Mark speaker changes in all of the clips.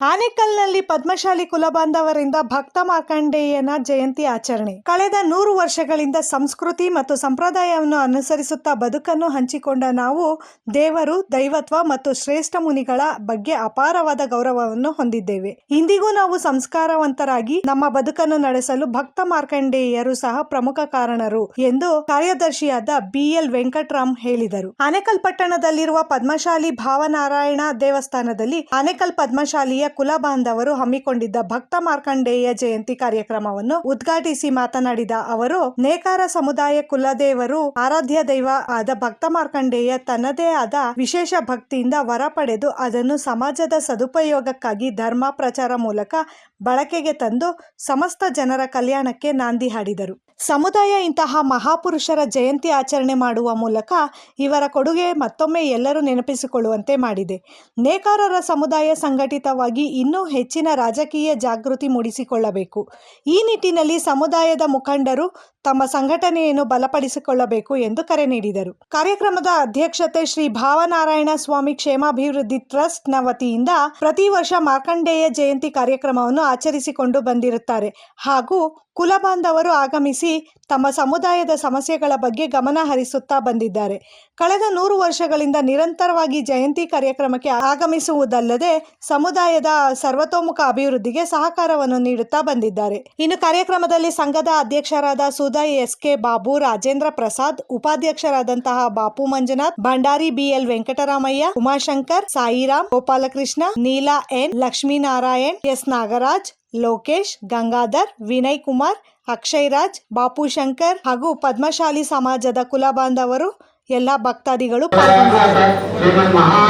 Speaker 1: ಆನೇಕಲ್ನಲ್ಲಿ ಪದ್ಮಶಾಲಿ ಕುಲಬಾಂಧವರಿಂದ ಭಕ್ತ ಮಾರ್ಕಂಡೇಯನ ಜಯಂತಿ ಆಚರಣೆ. ಕಳೆದ ನೂರು ವರ್ಷಗಳಿಂದ ಸಂಸ್ಕೃತಿ ಮತ್ತು ಸಂಪ್ರದಾಯವನ್ನು ಅನುಸರಿಸುತ್ತಾ ಬದುಕನ್ನು ಹಂಚಿಕೊಂಡ ನಾವು, ದೇವರು, ದೈವತ್ವ ಮತ್ತು ಶ್ರೇಷ್ಠ ಮುನಿಗಳ ಬಗ್ಗೆ ಅಪಾರವಾದ ಗೌರವವನ್ನು ಹೊಂದಿದ್ದೇವೆ. ಇಂದಿಗೂ ನಾವು ಸಂಸ್ಕಾರವಂತರಾಗಿ ನಮ್ಮ ಬದುಕನ್ನು ನಡೆಸಲು ಭಕ್ತ ಮಾರ್ಕಂಡೇಯರು ಸಹ ಪ್ರಮುಖ ಕಾರಣರು ಎಂದು ಕಾರ್ಯದರ್ಶಿಯಾದ ಬಿಎಲ್ ವೆಂಕಟರಾಮ್ ಹೇಳಿದರು. ಆನೇಕಲ್ ಪಟ್ಟಣದಲ್ಲಿರುವ ಪದ್ಮಶಾಲಿ ಭಾವನಾರಾಯಣ ದೇವಸ್ಥಾನದಲ್ಲಿ ಆನೇಕಲ್ ಪದ್ಮಶಾಲಿಯ ಕುಲ ಬಾಂಧವರು ಹಮ್ಮಿಕೊಂಡಿದ್ದ ಭಕ್ತ ಮಾರ್ಕಂಡೇಯ ಜಯಂತಿ ಕಾರ್ಯಕ್ರಮವನ್ನು ಉದ್ಘಾಟಿಸಿ ಮಾತನಾಡಿದ ಅವರು, ನೇಕಾರ ಸಮುದಾಯ ಕುಲದೇವರು ಆರಾಧ್ಯ ದೈವ ಆದ ಭಕ್ತ ಮಾರ್ಕಂಡೇಯ ತನ್ನದೇ ಆದ ವಿಶೇಷ ಭಕ್ತಿಯಿಂದ ವರ ಪಡೆದು ಅದನ್ನು ಸಮಾಜದ ಸದುಪಯೋಗಕ್ಕಾಗಿ ಧರ್ಮ ಪ್ರಚಾರ ಮೂಲಕ ಬಳಕೆಗೆ ತಂದು ಸಮಸ್ತ ಜನರ ಕಲ್ಯಾಣಕ್ಕೆ ನಾಂದಿ ಹಾಡಿದರು. ಸಮುದಾಯ ಇಂತಹ ಮಹಾಪುರುಷರ ಜಯಂತಿ ಆಚರಣೆ ಮಾಡುವ ಮೂಲಕ ಇವರ ಕೊಡುಗೆ ಮತ್ತೊಮ್ಮೆ ಎಲ್ಲರೂ ನೆನಪಿಸಿಕೊಳ್ಳುವಂತೆ ಮಾಡಿದೆ. ನೇಕಾರರ ಸಮುದಾಯ ಸಂಘಟಿತವಾಗಿ ಇನ್ನೂ ಹೆಚ್ಚಿನ ರಾಜಕೀಯ ಜಾಗೃತಿ ಮೂಡಿಸಿಕೊಳ್ಳಬೇಕು. ಈ ನಿಟ್ಟಿನಲ್ಲಿ ಸಮುದಾಯದ ಮುಖಂಡರು ತಮ್ಮ ಸಂಘಟನೆಯನ್ನು ಬಲಪಡಿಸಿಕೊಳ್ಳಬೇಕು ಎಂದು ಕರೆ ನೀಡಿದರು. ಕಾರ್ಯಕ್ರಮದ ಅಧ್ಯಕ್ಷತೆ ಶ್ರೀ ಭಾವನಾರಾಯಣ ಸ್ವಾಮಿ ಕ್ಷೇಮಾಭಿವೃದ್ಧಿ ಟ್ರಸ್ಟ್ನ ವತಿಯಿಂದ ಪ್ರತಿ ವರ್ಷ ಮಾರ್ಕಂಡೇಯ ಜಯಂತಿ ಕಾರ್ಯಕ್ರಮವನ್ನು ಆಚರಿಸಿಕೊಂಡು ಬಂದಿರುತ್ತಾರೆ. ಹಾಗೂ ಕುಲ ಬಾಂಧವರು ಆಗಮಿಸಿ ತಮ್ಮ ಸಮುದಾಯದ ಸಮಸ್ಯೆಗಳ ಬಗ್ಗೆ ಗಮನ ಹರಿಸುತ್ತಾ ಬಂದಿದ್ದಾರೆ. ಕಳೆದ ನೂರು ವರ್ಷಗಳಿಂದ ನಿರಂತರವಾಗಿ ಜಯಂತಿ ಕಾರ್ಯಕ್ರಮಕ್ಕೆ ಆಗಮಿಸುವುದಲ್ಲದೆ ಸಮುದಾಯದ ಸರ್ವತೋಮುಖ ಅಭಿವೃದ್ಧಿಗೆ ಸಹಕಾರವನ್ನು ನೀಡುತ್ತಾ ಬಂದಿದ್ದಾರೆ. ಇನ್ನು ಕಾರ್ಯಕ್ರಮದಲ್ಲಿ ಸಂಘದ ಅಧ್ಯಕ್ಷರಾದ Sudha S K Babu, Rajendra Prasad, ಉಪಾಧ್ಯಕ್ಷರಾದಂತಹ Bapu Manjunath, Bhandari B L Venkataramaiah, Umashankar, Sairam, Gopalakrishna, Neela N, Lakshminarayan, S Nagaraj, Lokesh, Gangadhar, Vinay Kumar Akshay Raj Bapu Shankar ಹಾಗೂ ಪದ್ಮಶಾಲಿ ಸಮಾಜದ ಕುಲ ಬಾಂಧವರು ಎಲ್ಲ ಭಕ್ತಾದಿಗಳು ಪಾಲ್ಗೊಂಡಿದ್ದರು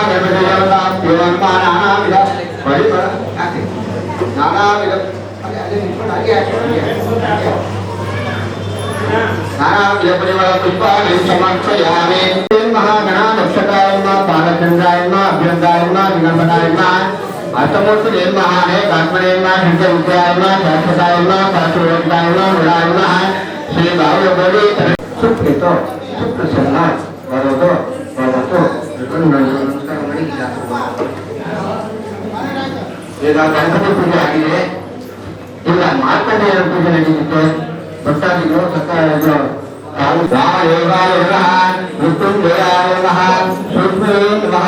Speaker 2: ಶ್ರೀಮನ್ ಮಹಾಗಣಪತಿದೇವತಾ ದೇವನ್ಮಾನಾನಾವಿಧ ಪರಿಮಳ ಯಾಕೆ ನಾನಾವಿಧ ಅಲ್ಲೇ ಅಲ್ಲೇ ನಿಂತ್ಕೊಂಡು ಹಾಗೆ ಹಾಗೆ ನಾನಾವಿಧ ಪರಿಮಳ ಪುಷ್ಪಾಣಿ ಸಮರ್ಪಯಾಮಿ ಮಹಾಗಣಾಧಕ್ಷಕಾಯ ಬಾಲಚಂದ್ರಾಯ ಅಭ್ಯಂಗಾಯ ದಿಗಂಬರಾಯ ಅಷ್ಟಮೂರ್ತಿ ನಿರ್ಮಹಾನೇ ಕಾತ್ಮನೇ ಹಿಂದ ವಿದ್ಯಾಯ ಶಾಶ್ವತಾಯ ಶಾಶ್ವತಾಯ ಮುರಾಯ ಶ್ರೀ ಬಾಹುಬಲಿ ಸುಪ್ರೀತೋ ಸುಪ್ರಸನ್ನ ಬರೋದು ಬರೋದು ನಮಸ್ಕಾರ ಮಾಡಿ ಈಗ ಗಣಪತಿ ಪೂಜೆ ಆಗಿದೆ ಈಗ ಮಾರ್ಕಂಡೇಯರ ಪೂಜೆ ನಡೀತಿತ್ತು ಭಕ್ತಾದಿಗಳು ಸಕ್ಕ ಇದು ರಾಮದೇವಾಯ ನಮಃ ಮೃತ್ಯುಂಜಯಾಯ ನಮಃ ಸೂಕ್ಷ್ಮವೇ ನಮಃ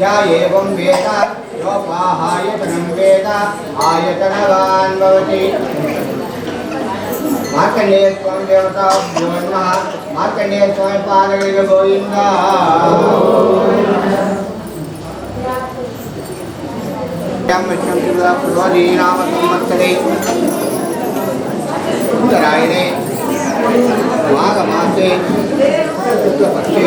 Speaker 2: యా ఏం వేద లోపాహాయతనం వేద ఆయతనవాన్ భవతి మార్కండేయ స్వామి దేవతాభ్యో నమ మార్కండేయ స్వామి పాదగలిగ గోవింద ఉత్తరాయణే మాఘమాసే శుక్లపక్షే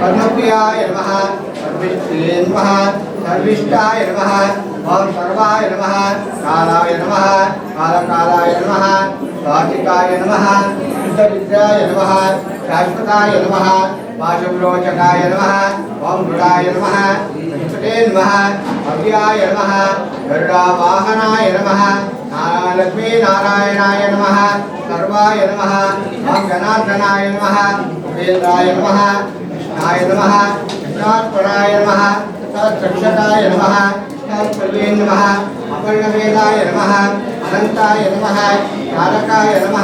Speaker 2: పద్మప్రియాయ నమ పద్మశ్రీయే నమ సర్విష్టాయ నమ ఓం సర్వాయ నమ కాలాయ నమ కాలకాలాయ నమ వాటికాయ నమ సిద్ధవిద్యాయ నమ శాశ్వతాయ నమ వాసురోచకాయ నమ ఓం మృడాయ నమ వెంకటే నమ భవ్యాయ నమ గరుడావాహనాయ నమ లక్ష్మీ నారాయణాయ నమ సర్వాయ నమ ఓం జనార్దనాయ నమ ఉపేంద్రాయ నమ நாய நம தத்ராத்மனாய நம தத்ரக்ஷகாய நம தத்பல்வே நம அபர்ணவேதாய நம அனந்தாய நம நாரகாய நம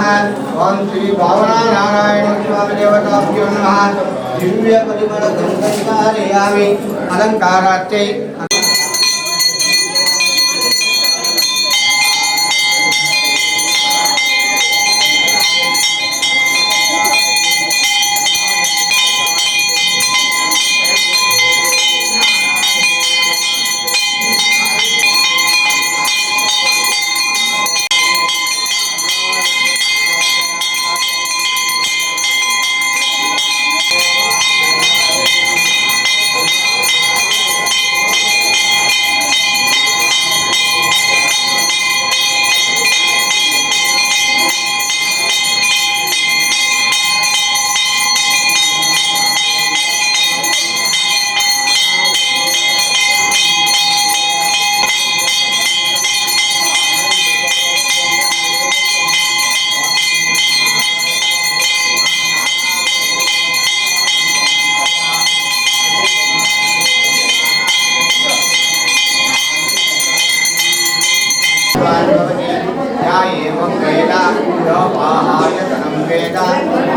Speaker 2: ஓம் ஸ்ரீ பாவனா நாராயண சுவாமி தேவதாபியோ நம திவ்ய பரிமள கந்தாரியாமி அலங்காராத்தை या एवं वेद योपाहायतनं वेद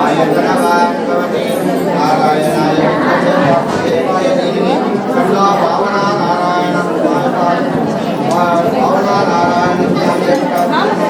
Speaker 2: आयतनवान् भवति नारायणाय देवाय धीमहि तन्नो भावना नारायण भावना नारायण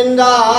Speaker 2: Govinda.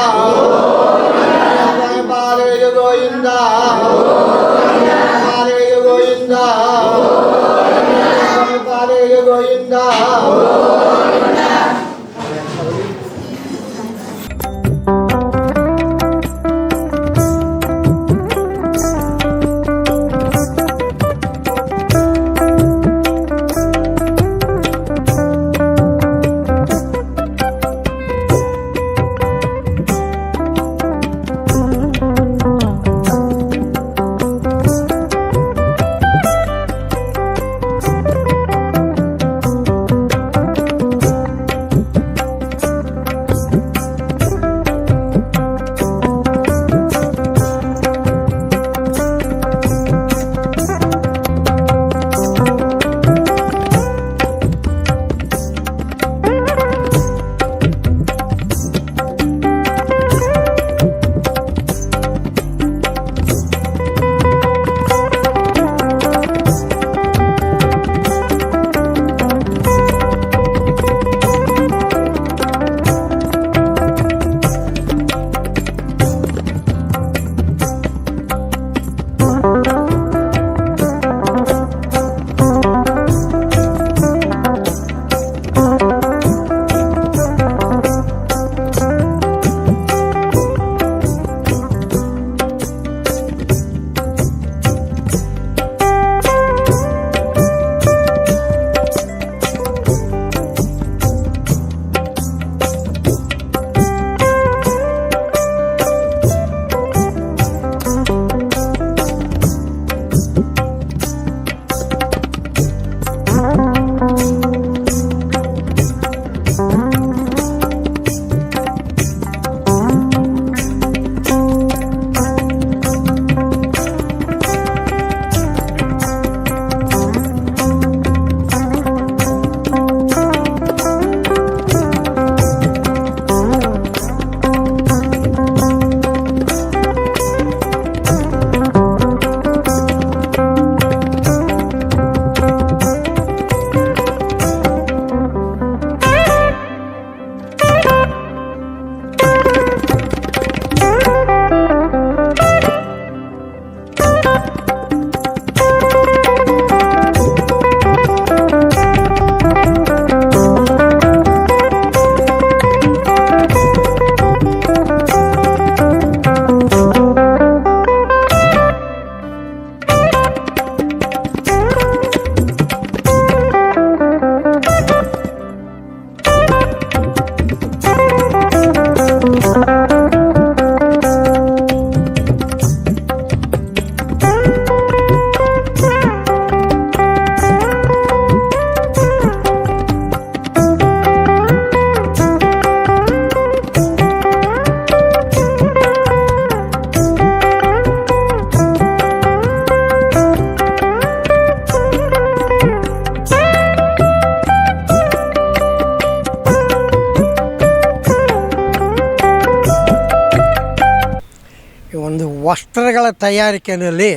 Speaker 3: ವಸ್ತ್ರಗಳ ತಯಾರಿಕೆಯಲ್ಲಿ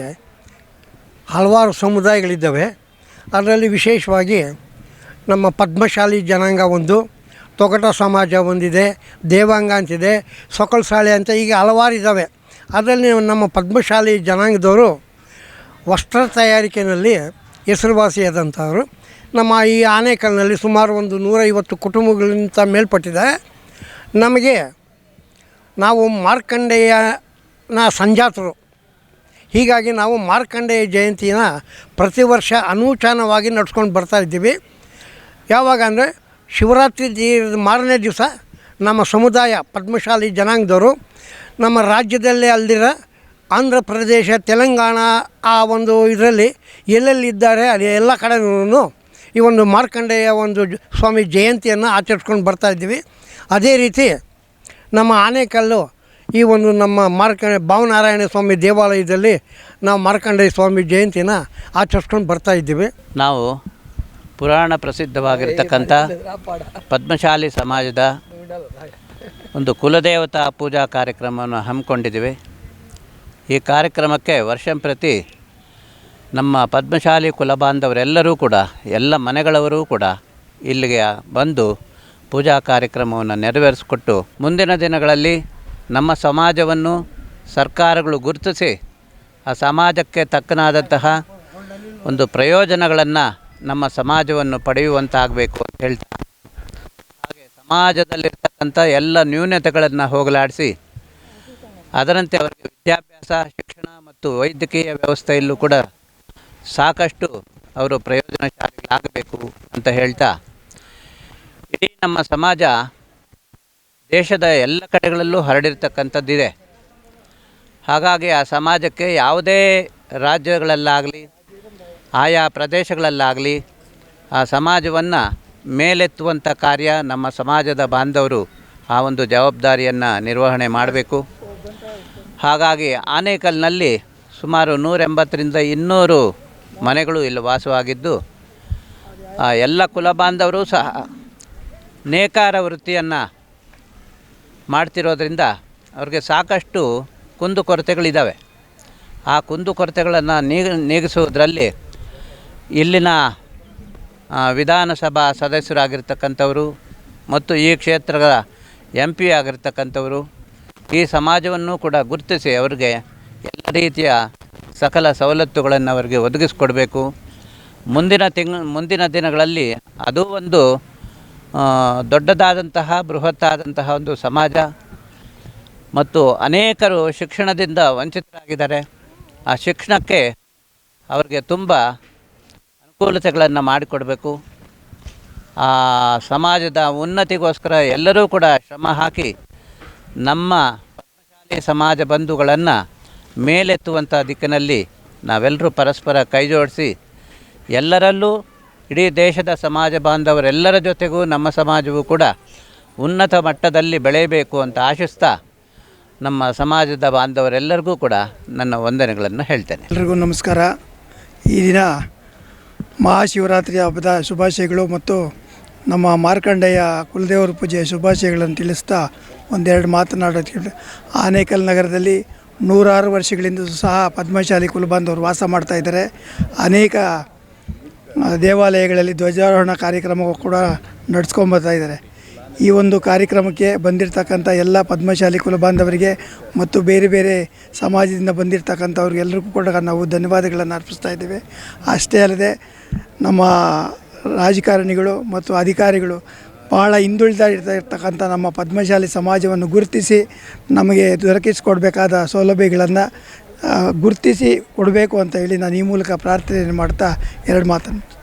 Speaker 3: ಹಲವಾರು ಸಮುದಾಯಗಳಿದ್ದಾವೆ. ಅದರಲ್ಲಿ ವಿಶೇಷವಾಗಿ ನಮ್ಮ ಪದ್ಮಶಾಲಿ ಜನಾಂಗ ಒಂದು, ತೊಗಟ ಸಮಾಜ ಒಂದಿದೆ, ದೇವಾಂಗ ಅಂತಿದೆ ಸೊಕಲ್ಸಾಳೆ ಅಂತ ಈಗ ಹಲವಾರು ಇದ್ದಾವೆ ಅದರಲ್ಲಿ ನಮ್ಮ ಪದ್ಮಶಾಲಿ ಜನಾಂಗದವರು ವಸ್ತ್ರ ತಯಾರಿಕೆಯಲ್ಲಿ ಹೆಸರುವಾಸಿಯಾದಂಥವರು ನಮ್ಮ ಈ ಆನೇಕಲ್ನಲ್ಲಿ ಸುಮಾರು ಒಂದು ನೂರೈವತ್ತು ಕುಟುಂಬಗಳಿಂದ ಮೇಲ್ಪಟ್ಟಿದೆ ನಮಗೆ ನಾವು ಮಾರ್ಕಂಡೇಯನ ಸಂಜಾತರು. ಹೀಗಾಗಿ ನಾವು ಮಾರ್ಕಂಡೇಯ ಜಯಂತಿನ ಪ್ರತಿ ವರ್ಷ ಅನೂಚಾನವಾಗಿ ನಡ್ಸ್ಕೊಂಡು ಬರ್ತಾ ಇದ್ದೀವಿ. ಯಾವಾಗ ಅಂದರೆ ಶಿವರಾತ್ರಿ ಮಾರನೇ ದಿವಸ ನಮ್ಮ ಸಮುದಾಯ ಪದ್ಮಶಾಲಿ ಜನಾಂಗದವರು ನಮ್ಮ ರಾಜ್ಯದಲ್ಲೇ ಅಲ್ದಿರ ಆಂಧ್ರ ಪ್ರದೇಶ, ತೆಲಂಗಾಣ ಆ ಒಂದು ಇದರಲ್ಲಿ ಎಲ್ಲೆಲ್ಲಿದ್ದಾರೆ ಅಲ್ಲಿ ಎಲ್ಲ ಕಡೆನೂ ಈ ಒಂದು ಮಾರ್ಕಂಡೇಯ ಒಂದು ಸ್ವಾಮಿ ಜಯಂತಿಯನ್ನು ಆಚರಿಸ್ಕೊಂಡು ಬರ್ತಾ ಇದ್ದೀವಿ. ಅದೇ ರೀತಿ ನಮ್ಮ ಆನೇಕಲ್ಲು ಈ ಒಂದು ನಮ್ಮ ಮಾರ್ಕ ಭಾವನಾರಾಯಣ ಸ್ವಾಮಿ ದೇವಾಲಯದಲ್ಲಿ ನಾವು ಮಾರ್ಕಂಡೇ ಸ್ವಾಮಿ ಜಯಂತಿನ ಆಚರಿಸ್ಕೊಂಡು ಬರ್ತಾ ಇದ್ದೀವಿ.
Speaker 4: ನಾವು ಪುರಾಣ ಪ್ರಸಿದ್ಧವಾಗಿರ್ತಕ್ಕಂಥ ಪದ್ಮಶಾಲಿ ಸಮಾಜದ ಒಂದು ಕುಲದೇವತಾ ಪೂಜಾ ಕಾರ್ಯಕ್ರಮವನ್ನು ಹಮ್ಮಿಕೊಂಡಿದ್ದೀವಿ. ಈ ಕಾರ್ಯಕ್ರಮಕ್ಕೆ ವರ್ಷಂಪ್ರತಿ ನಮ್ಮ ಪದ್ಮಶಾಲಿ ಕುಲಬಾಂಧವರೆಲ್ಲರೂ ಕೂಡ, ಎಲ್ಲ ಮನೆಗಳವರೂ ಕೂಡ ಇಲ್ಲಿಗೆ ಬಂದು ಪೂಜಾ ಕಾರ್ಯಕ್ರಮವನ್ನು ನೆರವೇರಿಸಿಕೊಟ್ಟು ಮುಂದಿನ ದಿನಗಳಲ್ಲಿ ನಮ್ಮ ಸಮಾಜವನ್ನು ಸರ್ಕಾರಗಳು ಗುರುತಿಸಿ, ಆ ಸಮಾಜಕ್ಕೆ ತಕ್ಕನಾದಂತಹ ಒಂದು ಪ್ರಯೋಜನಗಳನ್ನು ನಮ್ಮ ಸಮಾಜವನ್ನು ಪಡೆಯುವಂತಾಗಬೇಕು ಅಂತ ಹೇಳ್ತಾ ಹಾಗೆ ಸಮಾಜದಲ್ಲಿರ್ತಕ್ಕಂಥ ಎಲ್ಲ ನ್ಯೂನತೆಗಳನ್ನು ಹೋಗಲಾಡಿಸಿ, ಅದರಂತೆ ಅವರಿಗೆ ವಿದ್ಯಾಭ್ಯಾಸ, ಶಿಕ್ಷಣ ಮತ್ತು ವೈದ್ಯಕೀಯ ವ್ಯವಸ್ಥೆಯಲ್ಲೂ ಕೂಡ ಸಾಕಷ್ಟು ಅವರು ಪ್ರಯೋಜನಶಾಲಿಗಳಾಗಬೇಕು ಅಂತ ಹೇಳ್ತಾ, ಇಡೀ ನಮ್ಮ ಸಮಾಜ ದೇಶದ ಎಲ್ಲ ಕಡೆಗಳಲ್ಲೂ ಹರಡಿರ್ತಕ್ಕಂಥದ್ದಿದೆ. ಹಾಗಾಗಿ ಆ ಸಮಾಜಕ್ಕೆ ಯಾವುದೇ ರಾಜ್ಯಗಳಲ್ಲಾಗಲಿ, ಆಯಾ ಪ್ರದೇಶಗಳಲ್ಲಾಗಲಿ ಆ ಸಮಾಜವನ್ನು ಮೇಲೆತ್ತುವಂಥ ಕಾರ್ಯ ನಮ್ಮ ಸಮಾಜದ ಬಾಂಧವರು ಆ ಒಂದು ಜವಾಬ್ದಾರಿಯನ್ನು ನಿರ್ವಹಣೆ ಮಾಡಬೇಕು. ಹಾಗಾಗಿ ಆನೇಕಲ್ನಲ್ಲಿ ಸುಮಾರು ನೂರೆಂಬತ್ತರಿಂದ ಇನ್ನೂರು ಮನೆಗಳು ಇಲ್ಲಿ ವಾಸವಾಗಿದ್ದು ಎಲ್ಲ ಕುಲ ಬಾಂಧವರು ಸಹ ನೇಕಾರ ವೃತ್ತಿಯನ್ನು ಮಾಡ್ತಿರೋದ್ರಿಂದ ಅವ್ರಿಗೆ ಸಾಕಷ್ಟು ಕುಂದುಕೊರತೆಗಳಿದ್ದಾವೆ ಆ ಕುಂದುಕೊರತೆಗಳನ್ನು ನೀಗ, ನೀಗಿಸುವುದರಲ್ಲಿ ಇಲ್ಲಿನ ವಿಧಾನಸಭಾ ಸದಸ್ಯರಾಗಿರ್ತಕ್ಕಂಥವರು ಮತ್ತು ಈ ಕ್ಷೇತ್ರದ ಎಂ ಪಿ ಆಗಿರ್ತಕ್ಕಂಥವರು ಈ ಸಮಾಜವನ್ನು ಕೂಡ ಗುರುತಿಸಿ ಅವರಿಗೆ ಎಲ್ಲ ರೀತಿಯ ಸಕಲ ಸವಲತ್ತುಗಳನ್ನು ಅವರಿಗೆ ಒದಗಿಸಿಕೊಡಬೇಕು. ಮುಂದಿನ ತಿಂಗ್, ಮುಂದಿನ ದಿನಗಳಲ್ಲಿ ಅದು ಒಂದು ದೊಡ್ಡದಾದಂತಹ, ಬೃಹತ್ತಾದಂತಹ ಒಂದು ಸಮಾಜ ಮತ್ತು ಅನೇಕರು ಶಿಕ್ಷಣದಿಂದ ವಂಚಿತರಾಗಿದ್ದಾರೆ. ಆ ಶಿಕ್ಷಣಕ್ಕೆ ಅವರಿಗೆ ತುಂಬ ಅನುಕೂಲತೆಗಳನ್ನು ಮಾಡಿಕೊಡಬೇಕು. ಆ ಸಮಾಜದ ಉನ್ನತಿಗೋಸ್ಕರ ಎಲ್ಲರೂ ಕೂಡ ಶ್ರಮ ಹಾಕಿ ನಮ್ಮ ಸಮಾಜ ಬಂಧುಗಳನ್ನು ಮೇಲೆತ್ತುವಂಥ ದಿಕ್ಕಿನಲ್ಲಿ ನಾವೆಲ್ಲರೂ ಪರಸ್ಪರ ಕೈಜೋಡಿಸಿ ಎಲ್ಲರಲ್ಲೂ ಇಡೀ ದೇಶದ ಸಮಾಜ ಬಾಂಧವರೆಲ್ಲರ ಜೊತೆಗೂ ನಮ್ಮ ಸಮಾಜವು ಕೂಡ ಉನ್ನತ ಮಟ್ಟದಲ್ಲಿ ಬೆಳೆಯಬೇಕು ಅಂತ ಆಶಿಸ್ತಾ ನಮ್ಮ ಸಮಾಜದ ಬಾಂಧವರೆಲ್ಲರಿಗೂ ಕೂಡ ನನ್ನ ವಂದನೆಗಳನ್ನು ಹೇಳ್ತೇನೆ.
Speaker 5: ಎಲ್ರಿಗೂ ನಮಸ್ಕಾರ. ಈ ದಿನ ಮಹಾಶಿವರಾತ್ರಿ ಹಬ್ಬದ ಶುಭಾಶಯಗಳು ಮತ್ತು ನಮ್ಮ ಮಾರ್ಕಂಡೇಯ ಕುಲದೇವರ ಪೂಜೆಯ ಶುಭಾಶಯಗಳನ್ನು ತಿಳಿಸ್ತಾ ಒಂದೆರಡು ಮಾತನಾಡೋದಕ್ಕೆ ಆನೇಕಲ್ ನಗರದಲ್ಲಿ ನೂರಾರು ವರ್ಷಗಳಿಂದ ಸಹ ಪದ್ಮಶಾಲಿ ಕುಲಬಾಂಧವರು ವಾಸ ಮಾಡ್ತಾ ಇದ್ದಾರೆ. ಅನೇಕ ದೇವಾಲಯಗಳಲ್ಲಿ ಧ್ವಜಾರೋಹಣ ಕಾರ್ಯಕ್ರಮ ಕೂಡ ನಡೆಸ್ಕೊಂಬರ್ತಾ ಇದ್ದಾರೆ. ಈ ಒಂದು ಕಾರ್ಯಕ್ರಮಕ್ಕೆ ಬಂದಿರತಕ್ಕಂಥ ಎಲ್ಲ ಪದ್ಮಶಾಲಿ ಕುಲ ಬಾಂಧವರಿಗೆ ಮತ್ತು ಬೇರೆ ಬೇರೆ ಸಮಾಜದಿಂದ ಬಂದಿರತಕ್ಕಂಥವ್ರಿಗೆಲ್ಲರಿಗೂ ಕೂಡ ನಾವು ಧನ್ಯವಾದಗಳನ್ನು ಅರ್ಪಿಸ್ತಾ ಇದ್ದೇವೆ. ಅಷ್ಟೇ ಅಲ್ಲದೆ ನಮ್ಮ ರಾಜಕಾರಣಿಗಳು ಮತ್ತು ಅಧಿಕಾರಿಗಳು ಭಾಳ ಹಿಂದುಳಿದ ಇರ್ತಕ್ಕಂಥ ನಮ್ಮ ಪದ್ಮಶಾಲಿ ಸಮಾಜವನ್ನು ಗುರುತಿಸಿ ನಮಗೆ ದೊರಕಿಸಿಕೊಡ್ಬೇಕಾದ ಸೌಲಭ್ಯಗಳನ್ನು ಗುರುತಿಸಿ ಕೊಡಬೇಕು ಅಂತ ಹೇಳಿ ನಾನು ಈ ಮೂಲಕ ಪ್ರಾರ್ಥನೆ ಮಾಡ್ತಾ ಎರಡು ಮಾತನ್ನು.